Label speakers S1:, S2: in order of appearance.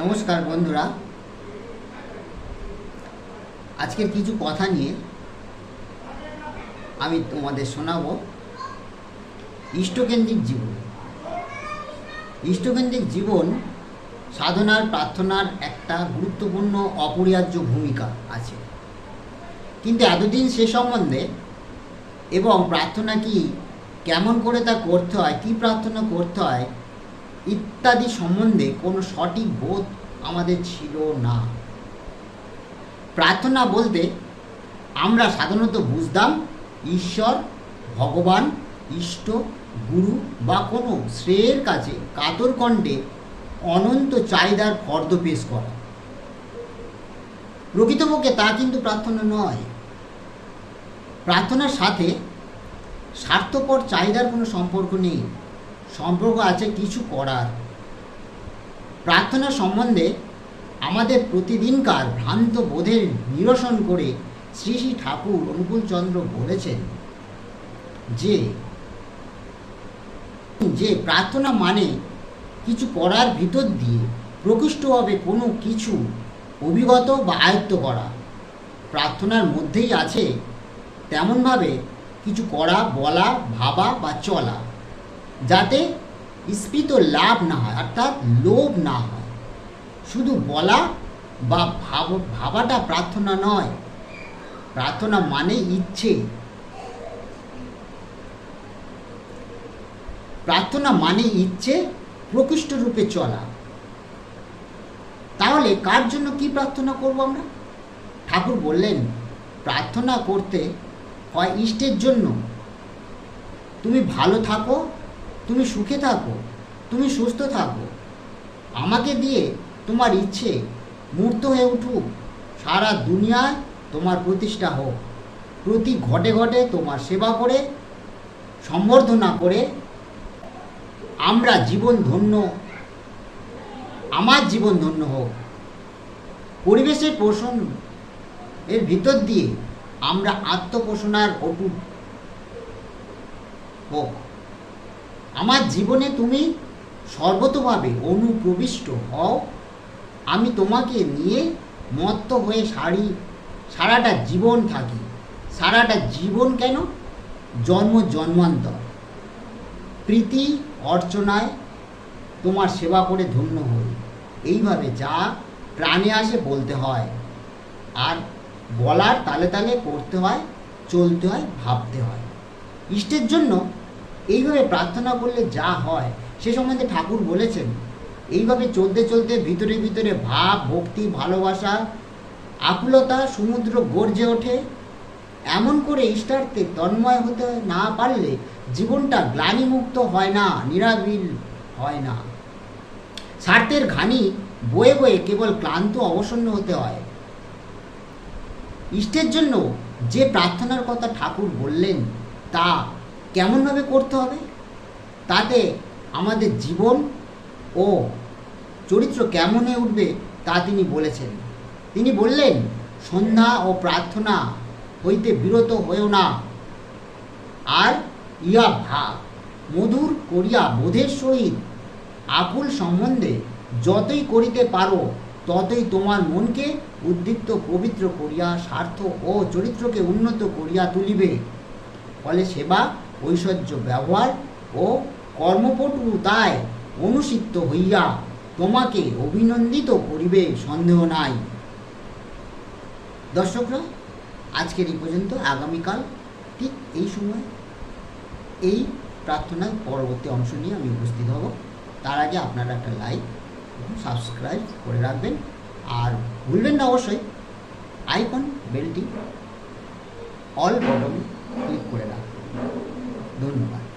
S1: নমস্কার বন্ধুরা। আজকের কিছু কথা নিয়ে আমি তোমাদের শোনাবো ইষ্টকেন্দ্রিক জীবন। ইষ্টকেন্দ্রিক জীবন সাধনার, প্রার্থনার একটা গুরুত্বপূর্ণ, অপরিহার্য ভূমিকা আছে। কিন্তু এতদিন সে সম্বন্ধে এবং প্রার্থনা কি কেমন করে তা করতে হয়, কী প্রার্থনা করতে হয় ইত্যাদি সম্বন্ধে কোনো সঠিক বোধ আমাদের ছিল না। প্রার্থনা বলতে আমরা সাধারণত বুঝতাম ঈশ্বর, ভগবান, ইষ্ট, গুরু বা কোনো শ্রেয়ের কাছে কাতর কণ্ঠে অনন্ত চাহিদার ফর্দ পেশ করা। প্রকৃতপক্ষে তা কিন্তু প্রার্থনা নয়। প্রার্থনার সাথে স্বার্থপর চাহিদার কোনো সম্পর্ক নেই। সম্পর্ক আছে, কিছু করার। প্রার্থনা সম্বন্ধে আমাদের প্রতিদিনকার ভ্রান্ত বোধের নিরসন করে শ্রী শ্রী ঠাকুর অনুকূলচন্দ্র বলেছেন যে যে প্রার্থনা মানে কিছু করার ভিতর দিয়ে প্রকৃষ্টভাবে কোনো কিছু অভিগত বা আয়ত্ত করা। প্রার্থনার মধ্যেই আছে তেমনভাবে কিছু করা, বলা, ভাবা বা চলা। যাতে স্ফীত লাভ না হয়, অর্থাৎ লোভ না হয়। শুধু বলা বা ভাব, ভাবাটা প্রার্থনা নয়। প্রার্থনা মানে ইচ্ছে। প্রার্থনা মানে ইচ্ছে প্রকৃষ্ট রূপে চলা। তাহলে কার জন্য কি প্রার্থনা করব আমরা? ঠাকুর বললেন, প্রার্থনা করতে হয় ইষ্টের জন্য। তুমি ভালো থাকো তুমি সুখে থাকো, তুমি সুস্থ থাকো। আমাকে দিয়ে তোমার ইচ্ছে মূর্ত হয়ে উঠুক। সারা দুনিয়ায় তোমার প্রতিষ্ঠা হোক। প্রতি ঘটে ঘটে তোমার সেবা করে, সম্বর্ধনা করে। আমরা জীবন ধন্য, আমার জীবন ধন্য হোক। পরিবেশের পোষণ এর ভিতর দিয়ে আমরা আত্মপোষণার অটুট হোক। আমার জীবনে তুমি সর্বতভাবে অনুপ্রবিষ্ট হও। আমি তোমাকে নিয়ে মত্ত হয়ে সারি, সারাটা জীবন থাকি। সারাটা জীবন কেন? জন্ম জন্মান্তর। প্রীতি অর্চনায় তোমার সেবা করে ধন্য হই। এইভাবে যা প্রাণে আসে বলতে হয়। আর বলার তালে তালে করতে হয়, চলতে হয়, ভাবতে হয়। ইষ্টের জন্য এইভাবে প্রার্থনা করলে যা হয়, সে সম্বন্ধে ঠাকুর বলেছেন। এইভাবে চলতে চলতে ভিতরে ভিতরে ভাব, ভক্তি, ভালোবাসা, আকুলতা, সমুদ্র গর্জে ওঠে। এমন করে ইষ্টার্থে তন্ময় হতে না পারলে জীবনটা গ্লানিমুক্ত হয় না, নিরাবিল হয় না। স্বার্থের ঘানি বয়ে বয়ে কেবল ক্লান্ত, অবসন্ন হতে হয়। ইষ্টের জন্য যে প্রার্থনার কথা ঠাকুর বললেন, তা কেমনভাবে করতে হবে? তাতে আমাদের জীবন ও চরিত্র কেমন হয়ে উঠবে তা তিনি বলেছেন। তিনি বললেন, সন্ধ্যা ও প্রার্থনা হইতে বিরত হয়েও না। আর ইয়া ভাব মধুর করিয়া বোধের সহিত আকুল সম্বন্ধে যতই করিতে পারো, ততই তোমার মনকে উদ্দীপ্ত পবিত্র করিয়া, স্বার্থ ও চরিত্রকে উন্নত করিয়া তুলিবে। ফলে সেবা ঐশ্বর্য ব্যবহার ও কর্মপটুতায় অনুসিক্ত হইয়া তোমাকে অভিনন্দিত করিবে, সন্দেহ নাই। দর্শকরা, আজকের এই পর্যন্ত, আগামীকাল ঠিক এই সময় এই প্রার্থনার পরবর্তী অংশ নিয়ে আমি উপস্থিত হব। তার আগে আপনারা একটা লাইক সাবস্ক্রাইব করে রাখবেন। আর ভুলবেন না অবশ্যই, আইকন, বেলটি, অল বটনে ক্লিক করে রাখবেন। ধন্যবাদ।